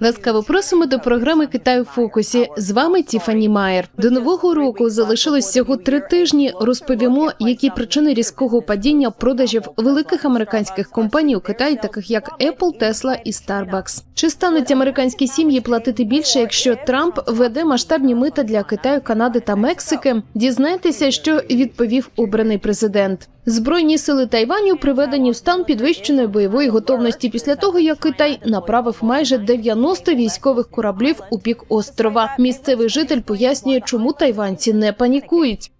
Ласкаво просимо до програми Китай у фокусі. З вами Тіфані Майер. До нового року залишилось всього три тижні. Розповімо, які причини різкого падіння продажів великих американських компаній у Китаї, таких як Apple, Tesla і Starbucks. Чи стануть американські сім'ї платити більше, якщо Трамп веде масштабні мита для Китаю, Канади та Мексики? Дізнайтеся, що відповів обраний президент. Збройні сили Тайваню приведені в стан підвищеної бойової готовності після того, як Китай направив майже 90 військових кораблів у бік острова. Місцевий житель пояснює, чому тайванці не панікують.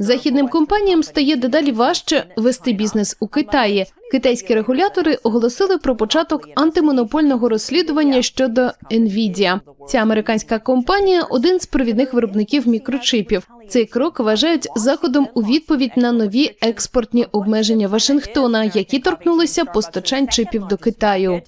Західним компаніям стає дедалі важче вести бізнес у Китаї. Китайські регулятори оголосили про початок антимонопольного розслідування щодо Nvidia. Ця американська компанія один з провідних виробників мікрочипів. Цей крок вважають заходом у відповідь на нові експортні обмеження Вашингтона, які торкнулися постачань чипів до Китаю.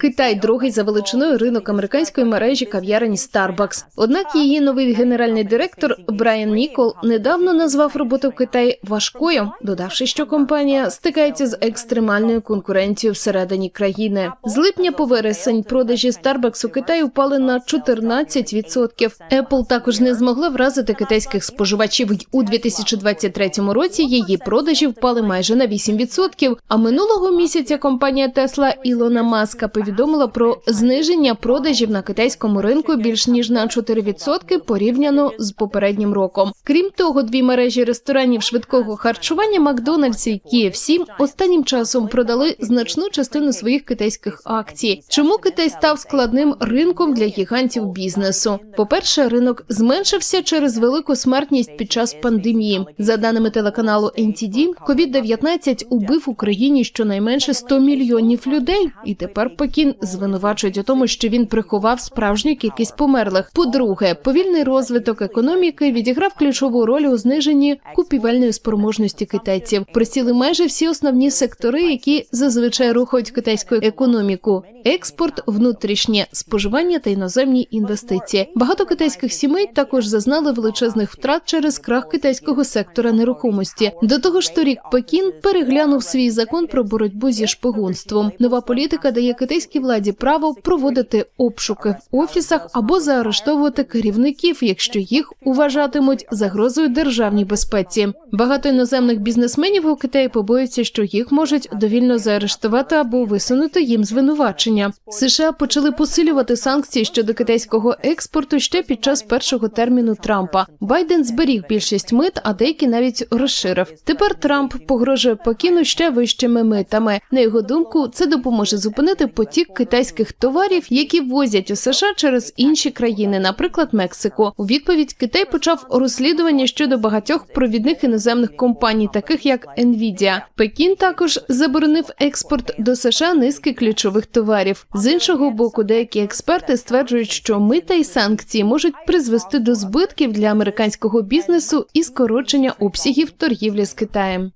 Китай другий за величиною ринок американської мережі кав'ярень Starbucks. Однак її новий генеральний директор Брайан Нікол недавно назвав роботу в Китаї важкою, додавши, що компанія стикається з екстремальною конкуренцією всередині країни. З липня по вересень продажі Starbucks у Китаї впали на 14%. Apple також не змогла вразити китайських споживачів у 2023 році. Її продажі впали майже на 8%. А минулого місяця компанія Tesla Ілона Маска повідомила про зниження продажів на китайському ринку більш ніж на 4% порівняно з попереднім роком. Крім того, дві мережі ресторанів швидкого харчування Макдональдс і KFC останнім часом продали значну частину своїх китайських акцій. Чому Китай став складним ринком для гігантів бізнесу? По перше, ринок зменшився через велику смертність під час пандемії. За даними телеканалу NTD, COVID-19 убив Україні щонайменше 100 мільйонів людей, і тепер Пекін звинувачують у тому, що він приховав справжню кількість померлих. По-друге, повільний розвиток економіки відіграв ключову роль у зниженні купівельної спроможності китайців. Присіли майже всі основні сектори, які зазвичай рухають китайську економіку: експорт, внутрішнє споживання та іноземні інвестиції. Багато китайських сімей також зазнали величезних втрат через крах китайського сектора нерухомості. До того ж, торік Пекін переглянув свій закон про боротьбу зі шпигунством. Нова політика дає китайській владі право проводити обшуки в офісах або заарештовувати керівників, якщо їх вважатимуть загрозою державній безпеці. Багато іноземних бізнесменів у Китаї побоюються, що їх можуть довільно заарештувати або висунути їм звинувачення. США почали посилювати санкції щодо китайського експорту ще під час першого терміну Трампа. Байден зберіг більшість мит, а деякі навіть розширив. Тепер Трамп погрожує Пекіну ще вищими митами. На його думку, це допоможе зупинити потік китайських товарів, які возять у США через інші країни, наприклад, Мексику. У відповідь Китай почав розслідування щодо багатьох провідних іноземних компаній, таких як Nvidia. Пекін також заборонив експорт до США низки ключових товарів. З іншого боку, деякі експерти стверджують, що мита і санкції можуть призвести до збитків для американського бізнесу і скорочення обсягів торгівлі з Китаєм.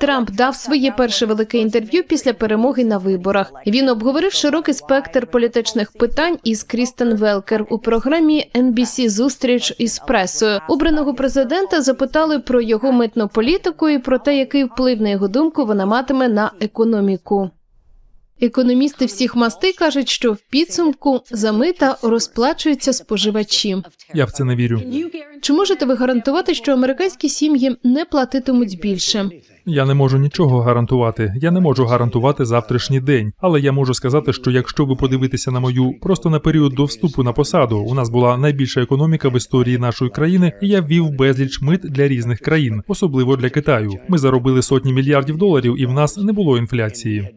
Трамп дав своє перше велике інтерв'ю після перемоги на виборах. Він обговорив широкий спектр політичних питань із Крістен Велкер у програмі NBC «Зустріч із пресою. Обраного президента запитали про його митну політику і про те, який вплив на його думку вона матиме на економіку. Економісти всіх мастей кажуть, що в підсумку за мита розплачуються споживачі. Я в це не вірю. Чи можете ви гарантувати, що американські сім'ї не платитимуть більше? Я не можу нічого гарантувати. Я не можу гарантувати завтрашній день. Але я можу сказати, що якщо ви подивитеся на мою просто на період до вступу на посаду, у нас була найбільша економіка в історії нашої країни, і я ввів безліч мит для різних країн, особливо для Китаю. Ми заробили сотні мільярдів доларів, і в нас не було інфляції.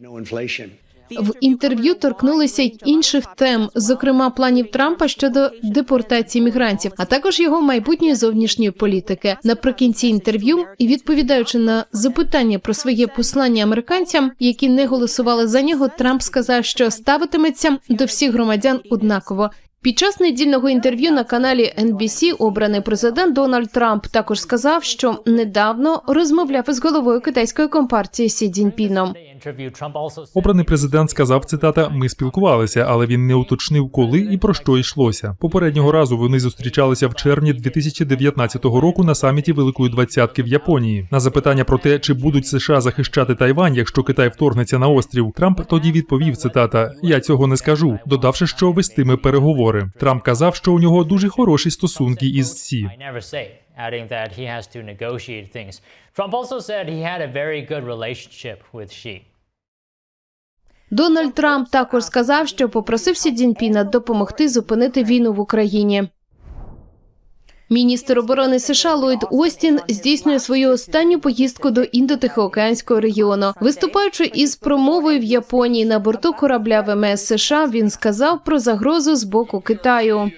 В інтерв'ю торкнулися й інших тем, зокрема планів Трампа щодо депортації мігрантів, а також його майбутньої зовнішньої політики. Наприкінці інтерв'ю, і відповідаючи на запитання про своє послання американцям, які не голосували за нього, Трамп сказав, що ставитиметься до всіх громадян однаково. Під час недільного інтерв'ю на каналі NBC обраний президент Дональд Трамп також сказав, що недавно розмовляв із головою китайської компартії Сі Цзіньпіном. Обраний президент сказав цитата: Ми спілкувалися, але він не уточнив, коли і про що йшлося. Попереднього разу вони зустрічалися в червні 2019 року на саміті Великої Двадцятки в Японії. На запитання про те, чи будуть США захищати Тайвань, якщо Китай вторгнеться на острів, Трамп тоді відповів цитата: Я цього не скажу, додавши, що вестиме переговори. Трамп казав, що у нього дуже хороші стосунки із Сі. Adding that he has to negotiate things. Trump also said he had a very good relationship with Xi. Дональд Трамп також сказав, що попросив Сі Цзіньпіна допомогти зупинити війну в Україні. Міністр оборони США Ллойд Остін здійснює свою останню поїздку до індотихоокеанського регіону. Виступаючи із промовою в Японії на борту корабля ВМС США, він сказав про загрозу з боку Китаю.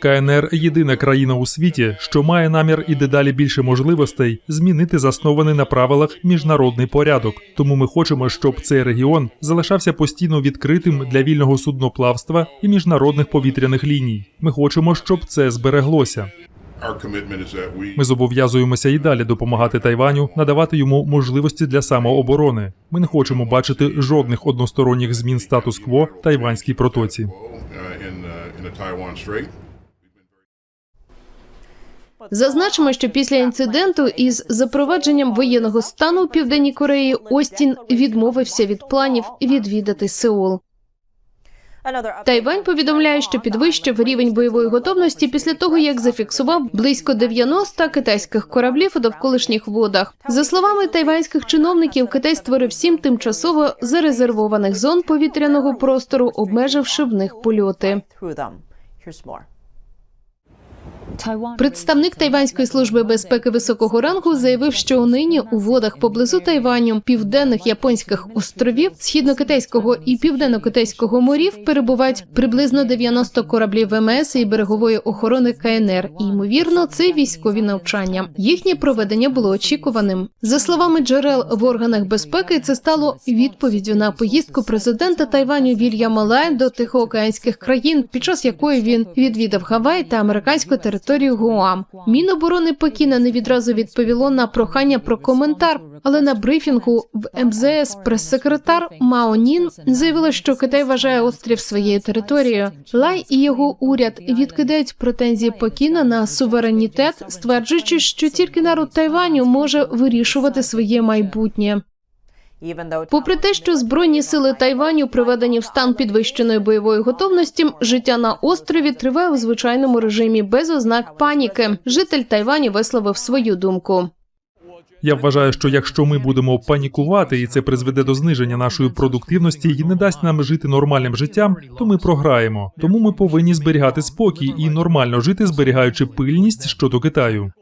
КНР єдина країна у світі, що має намір і дедалі більше можливостей змінити заснований на правилах міжнародний порядок. Тому ми хочемо, щоб цей регіон залишався постійно відкритим для вільного судноплавства і міжнародних повітряних ліній. Ми хочемо, щоб це збереглося. Ми зобов'язуємося і далі допомагати Тайваню, надавати йому можливості для самооборони. Ми не хочемо бачити жодних односторонніх змін статус-кво тайванській протоці. Зазначимо, що після інциденту із запровадженням воєнного стану у південній Кореї Остін відмовився від планів відвідати Сеул. Тайвань повідомляє, що підвищив рівень бойової готовності після того, як зафіксував близько 90 китайських кораблів у довколишніх водах. За словами тайванських чиновників, Китай створив сім тимчасово зарезервованих зон повітряного простору, обмеживши в них польоти. Here's more. Представник Тайванської служби безпеки високого рангу заявив, що нині у водах поблизу Тайваню, південних японських островів, східно-китайського і південно-китайського морів перебувають приблизно 90 кораблів ВМС і берегової охорони КНР. І ймовірно, це військові навчання. Їхнє проведення було очікуваним. За словами джерел в органах безпеки, це стало відповіддю на поїздку президента Тайваню Вільяма Лай до тихоокеанських країн, під час якої він відвідав Гавай та американську територію Гуам. Міноборони Пекіна не відразу відповіло на прохання про коментар, але на брифінгу в МЗС прес-секретар Мао Нін заявила, що Китай вважає острів своєю територією. Лай і його уряд відкидають претензії Пекіна на суверенітет, стверджуючи, що тільки народ Тайваню може вирішувати своє майбутнє. Попри те, що збройні сили Тайваню приведені в стан підвищеної бойової готовності, життя на острові триває у звичайному режимі без ознак паніки. Житель Тайваню висловив свою думку. Я вважаю, що якщо ми будемо панікувати, і це призведе до зниження нашої продуктивності і не дасть нам жити нормальним життям, то ми програємо. Тому ми повинні зберігати спокій і нормально жити, зберігаючи пильність щодо Китаю.